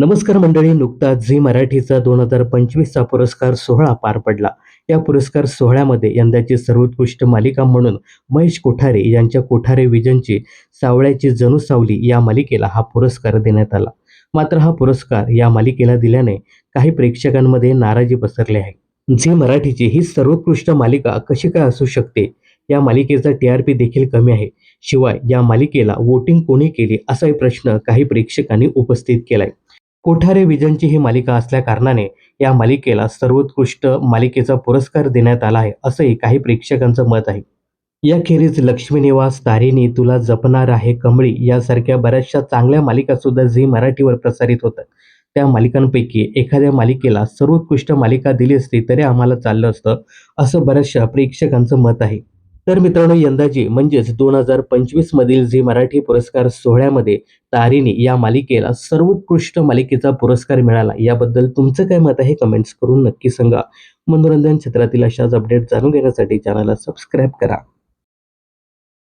नमस्कार मंडळी नुकताच झी मराठीचा दोन हजार पंचवीसचा पुरस्कार सोहळा पार पडला. या पुरस्कार सोहळ्यामध्ये यंदाची सर्वोत्कृष्ट मालिका म्हणून महेश कोठारे यांच्या कोठारे विजनची सावळ्याची जणू सावली या मालिकेला हा पुरस्कार देण्यात आला. मात्र हा पुरस्कार या मालिकेला दिल्याने काही प्रेक्षकांमध्ये नाराजी पसरली आहे. झी मराठीची ही सर्वोत्कृष्ट मालिका कशी काय असू शकते? या मालिकेचा टी आर पी देखील कमी आहे. शिवाय या मालिकेला वोटिंग कोणी केली असाही प्रश्न काही प्रेक्षकांनी उपस्थित केलाय. कोठारे विजनची ही मालिका असल्या कारणाने या मालिकेला सर्वोत्कृष्ट मालिकेचा पुरस्कार देण्यात आला आहे असंही काही प्रेक्षकांचं मत आहे. याखेरीज लक्ष्मी निवास तारिणी तुला जपणार आहे कमळी यासारख्या बऱ्याचशा चांगल्या मालिका सुद्धा झी मराठीवर प्रसारित होतात. त्या मालिकांपैकी एखाद्या मालिकेला सर्वोत्कृष्ट मालिका दिली असती तरी आम्हाला चाललं असतं असं बऱ्याचशा प्रेक्षकांचं मत आहे. तर मित्रांनो यंदाची म्हणजेच दोन हजार पंचवीस मधील झी मराठी पुरस्कार सोहळ्यामध्ये तारिणी या मालिकेला सर्वोत्कृष्ट मालिकेचा पुरस्कार मिळाला. याबद्दल तुमचं काय मत आहे कमेंट्स करून नक्की सांगा. मनोरंजन क्षेत्रातील अशाच अपडेट जाणून घेण्यासाठी चॅनलला सबस्क्राईब करा.